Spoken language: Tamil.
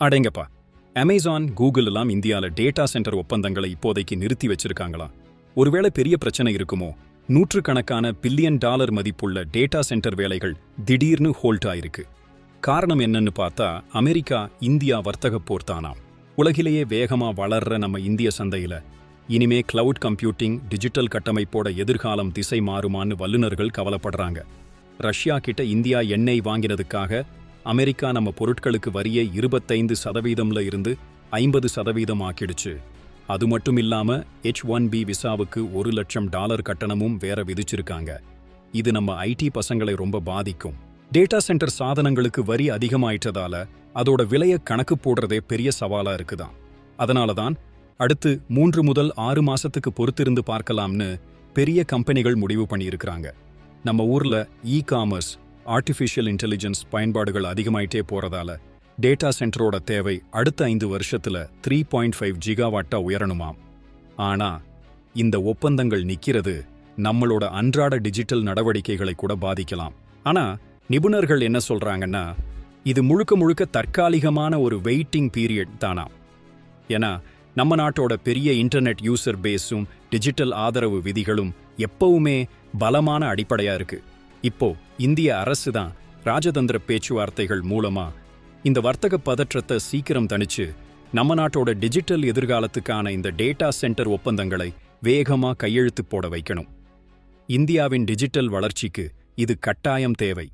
அடேங்கப்பா அமேசான் கூகுள் எல்லாம் இந்தியால டேட்டா சென்டர் ஒப்பந்தங்களை இப்போதைக்கு நிறுத்தி வச்சிருக்காங்களாம் ஒருவேளை பெரிய பிரச்சனை இருக்குமோ? நூற்றுக்கணக்கான பில்லியன் டாலர் மதிப்புள்ள டேட்டா சென்டர் வேலைகள் திடீர்னு ஹோல்ட் ஆயிருக்கு. காரணம் என்னன்னு பார்த்தா அமெரிக்கா இந்தியா வர்த்தக போர் தானாம். உலகிலேயே வேகமா வளர்ற நம்ம இந்திய சந்தையில இனிமே கிளவுட் கம்ப்யூட்டிங் டிஜிட்டல் கட்டமைப்போட எதிர்காலம் திசை மாறுமான்னு வல்லுநர்கள் கவலைப்படுறாங்க. ரஷ்யா கிட்ட இந்தியா எண்ணெய் வாங்கினதுக்காக அமெரிக்கா நம்ம பொருட்களுக்கு வரியை இருபத்தைந்து சதவீதம்ல இருந்து ஐம்பது சதவீதம் ஆக்கிடுச்சு. அது மட்டும் இல்லாம எச் ஒன் பி விசாவுக்கு ஒரு லட்சம் டாலர் கட்டணமும் வேற விதிச்சிருக்காங்க. இது நம்ம ஐடி பசங்களை ரொம்ப பாதிக்கும். டேட்டா சென்டர் சாதனங்களுக்கு வரி அதிகமாயிட்டதால அதோட விலையை கணக்கு போடுறதே பெரிய சவாலா இருக்குதாம் அதனால தான் அடுத்து மூன்று முதல் ஆறு மாசத்துக்கு பொறுத்திருந்து பார்க்கலாம்னு பெரிய கம்பெனிகள் முடிவு பண்ணியிருக்கிறாங்க. நம்ம ஊர்ல இ காமர்ஸ் ஆர்டிஃபிஷியல் இன்டெலிஜென்ஸ் பயன்பாடுகள் அதிகமாயிட்டே போறதால டேட்டா சென்டரோட தேவை அடுத்த ஐந்து வருஷத்துல த்ரீ பாயிண்ட் ஃபைவ் ஜிகாவாட்டா உயரணுமாம். ஆனா இந்த ஒப்பந்தங்கள் நிக்கிறது நம்மளோட அன்றாட டிஜிட்டல் நடவடிக்கைகளை கூட பாதிக்கலாம். ஆனா நிபுணர்கள் என்ன சொல்றாங்கன்னா இது முழுக்க முழுக்க தற்காலிகமான ஒரு வெயிட்டிங் பீரியட் தானாம். ஏன்னா நம்ம நாட்டோட பெரிய இன்டர்நெட் யூசர் பேஸும் டிஜிட்டல் ஆதரவு விதிகளும் எப்பவுமே பலமான அடிப்படையா இருக்கு. இப்போ இந்திய அரசு தான் ராஜதந்திர பேச்சுவார்த்தைகள் மூலமா இந்த வர்த்தக பதற்றத்தை சீக்கிரம் தணிச்சு நம்ம நாட்டோட டிஜிட்டல் எதிர்காலத்துக்கான இந்த டேட்டா சென்டர் ஒப்பந்தங்களை வேகமா கையெழுத்து போட வைக்கணும். இந்தியாவின் டிஜிட்டல் வளர்ச்சிக்கு இது கட்டாயம் தேவை.